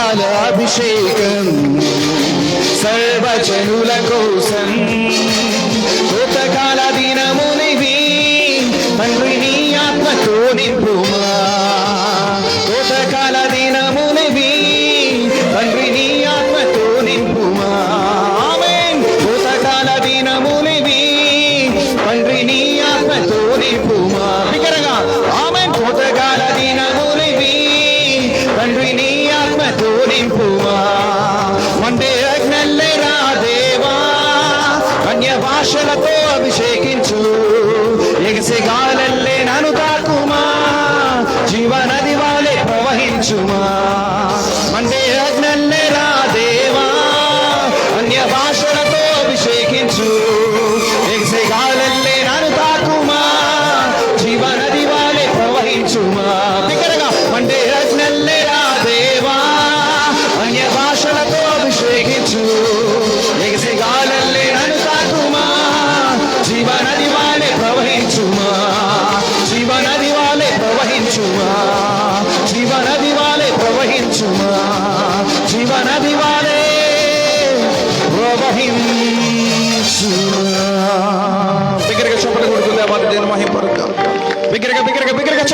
అభిషేకం. సర్వజనుల కోసం కోతకాల దినమునివి తండ్రి నీ ఆత్మతో నింపుమా. కోతకాల దినమునివి తండ్రి నీ ఆత్మతో నింపుమా. ఆమేన్. కోతకాల దినమునివి తండ్రి నీ ఆత్మతో నింపుమా. బిగ్గరగా ఆమేన్. కోతకాల దినమునివి తండ్రి నీ నింపుమా మండే అగ్నల్లెరా దేవా అన్య భాషలతో అభిషేకించు. ఎగసి గాలల్లే నన్ను తాకుమా? జీవనది వాలే ప్రవహించుమా? pikir ka pikir ka pikir ka